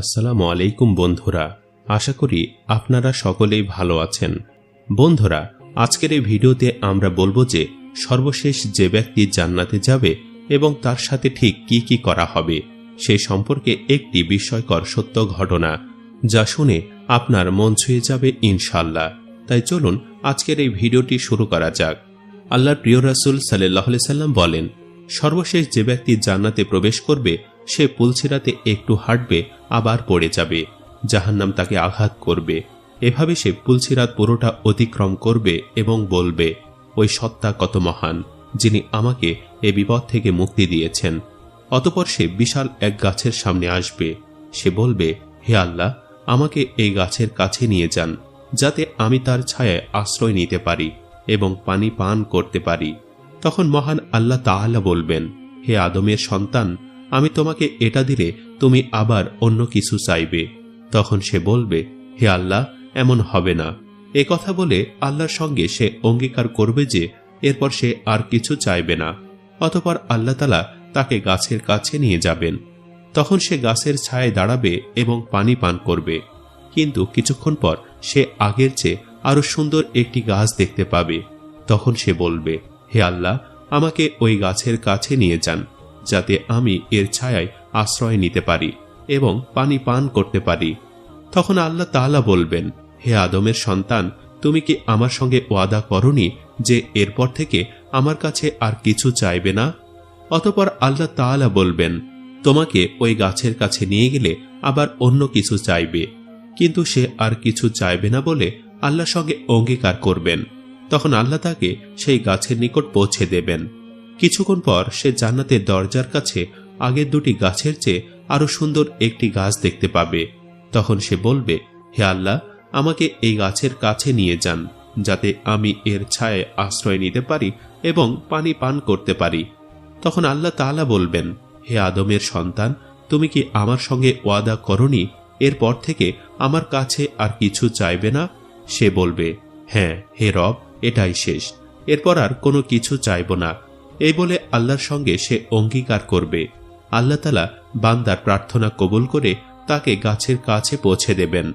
আসসালামু আলাইকুম বন্ধুরা, আশা করি আপনারা সকলেই ভালো আছেন। বন্ধুরা, আজকের এই ভিডিওতে আমরা বলব যে সর্বশেষ যে ব্যক্তি জান্নাতে যাবে এবং তার সাথে ঠিক কি কি করা হবে, সে সম্পর্কে একটি বিস্ময়কর সত্য ঘটনা, যা শুনে আপনার মন ছুঁয়ে যাবে ইনশাল্লাহ তাই চলুন আজকের এই ভিডিওটি শুরু করা যাক। আল্লাহর প্রিয় রাসুল সাল্লাহ সাল্লাম বলেন, সর্বশেষ যে ব্যক্তি জান্নাতে প্রবেশ করবে সে পুলছিরাতে একটু হাঁটবে, আবার পড়ে যাবে। জাহান্নাম তাকে আঘাত করবে। এভাবে সে পুলছিরাত পুরোটা অতিক্রম করবে এবং বলবে, ওই সত্তা কত মহান, যিনি আমাকে এ বিপদ থেকে মুক্তি দিয়েছেন। অতপর সে বিশাল এক গাছের সামনে আসবে। সে বলবে, হে আল্লাহ, আমাকে এই গাছের কাছে নিয়ে যান, যাতে আমি তার ছায়ায় আশ্রয় নিতে পারি এবং পানি পান করতে পারি। তখন মহান আল্লাহ তাআলা বলবেন, হে আদমের সন্তান আমি তোমাকে এটা দিলে তুমি আবার অন্য কিছু চাইবে। তখন সে বলবে, হে আল্লাহ, এমন হবে না। এ কথা বলে আল্লাহর সঙ্গে সে অঙ্গীকার করবে যে, এরপর সে আর কিছু চাইবে না। অতপর আল্লাহ তালা তাকে গাছের কাছে নিয়ে যাবেন। তখন সে গাছের ছায়ায় দাঁড়াবে এবং পানি পান করবে। কিন্তু কিছুক্ষণ পর সে আগের চেয়ে আরও সুন্দর একটি গাছ দেখতে পাবে। তখন সে বলবে, হে আল্লাহ, আমাকে ওই গাছের কাছে নিয়ে যান। যাতে আমি এর ছায়ায় আশ্রয় নিতে পারি এবং পানি পান করতে পারি। তখন আল্লাহ তাআলা বলবেন, হে আদমের সন্তান, তুমি কি আমার সঙ্গে ওয়াদা করনি যে এরপর থেকে আমার কাছে আর কিছু চাইবে না? অতপর আল্লাহ তাআলা বলবেন, তোমাকে ওই গাছের কাছে নিয়ে গেলে আবার অন্য কিছু চাইবে। কিন্তু সে আর কিছু চাইবে না বলে আল্লাহর সঙ্গে অঙ্গীকার করবেন। তখন আল্লাহ তাকে সেই গাছের নিকট পৌঁছে দেবেন। কিছুক্ষণ পর সে জান্নাতের দরজার কাছে আগের দুটি গাছের চেয়ে আরও সুন্দর একটি গাছ দেখতে পাবে। তখন সে বলবে, হে আল্লাহ, আমাকে এই গাছের কাছে নিয়ে যান, যাতে আমি এর ছায়ায় আশ্রয় নিতে পারি এবং পানি পান করতে পারি। তখন আল্লাহ তাআলা বলবেন, হে আদমের সন্তান, তুমি কি আমার সঙ্গে ওয়াদা করনি? এরপর থেকে আমার কাছে আর কিছু চাইবে না? সে বলবে হ্যাঁ হে রব, এটাই শেষ। এরপর আর কোনো কিছু চাইব না। এই বলে আল্লাহর সঙ্গে সে অঙ্গীকার করবে। আল্লাহ তালা বান্দার প্রার্থনা কবুল করে তাকে গাছের কাছে পৌঁছে দেবেন।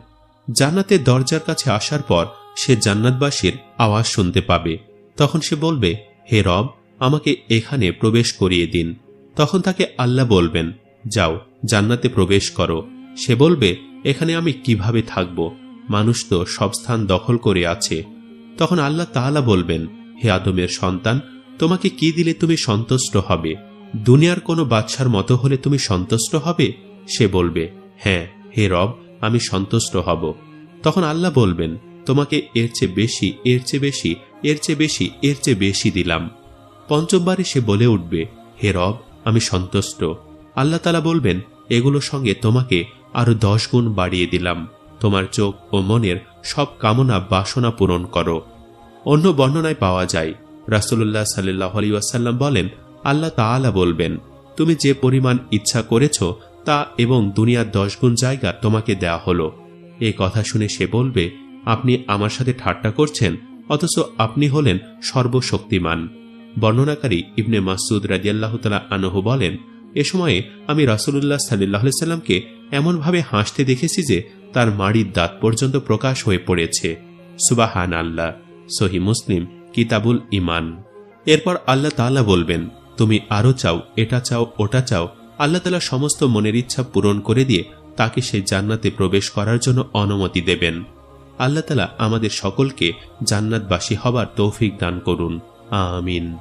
জান্নাতের দরজার কাছে আসার পর সে জান্নাতবাসীর আওয়াজ শুনতে পাবে। তখন সে বলবে, হে রব, আমাকে এখানে প্রবেশ করিয়ে দিন। তখন তাকে আল্লাহ বলবেন, যাও, জান্নাতে প্রবেশ করো। সে বলবে, এখানে আমি কীভাবে থাকব? মানুষ তো সব স্থান দখল করে আছে। তখন আল্লাহ তাআলা বলবেন, হে আদমের সন্তান তোমাকে কি দিলে তুমি সন্তুষ্ট হবে? দুনিয়ার কোনো বাচ্চার মতো হলে তুমি সন্তুষ্ট হবে? সে বলবে হ্যাঁ হে রব, আমি সন্তুষ্ট হব। তখন আল্লাহ বলবেন, তোমাকে এর চেয়ে বেশি, এর চেয়ে বেশি, এর চেয়ে বেশি, এর চেয়ে বেশি দিলাম। পঞ্চমবারে সে বলে উঠবে, হে রব, আমি সন্তুষ্ট। আল্লাহ তালা বলবেন এগুলোর সঙ্গে তোমাকে আরও দশ গুণ বাড়িয়ে দিলাম। তোমার চোখ ও মনের সব কামনা বাসনা পূরণ করো। অন্য বর্ণনায় পাওয়া যায় রাসুল্লাহ সাল্লাহ আলিউসাল্লাম বলেন, আল্লাহ তাআলা বলবেন, তুমি যে পরিমাণ ইচ্ছা করেছ, তা এবং দুনিয়ার দশ গুণ জায়গা তোমাকে দেয়া হলো। এ কথা শুনে সে বলবে, আপনি আমার সাথে ঠাট্টা করছেন, অথচ আপনি হলেন সর্বশক্তিমান। বর্ণনাকারী ইবনে মাসুদ রাজিয়াল্লাহ তালা আনহু বলেন, এ সময়ে আমি রাসুল্লাহ সাল্লাহ সাল্লামকে এমনভাবে হাসতে দেখেছি যে তার মাড়ির দাঁত পর্যন্ত প্রকাশ হয়ে পড়েছে। সুবাহান আল্লাহ সহি মুসলিম কিতাবুল ইমান এরপর আল্লাহ তালা বলবেন, তুমি আরও চাও, এটা চাও, ওটা চাও। আল্লাহ তালা সমস্ত মনের ইচ্ছা পূরণ করে দিয়ে তাকে সে জান্নাতে প্রবেশ করার জন্য অনুমতি দেবেন। আল্লাহ তালা আমাদের সকলকে জান্নাতবাসী হবার তৌফিক দান করুন। আমিন।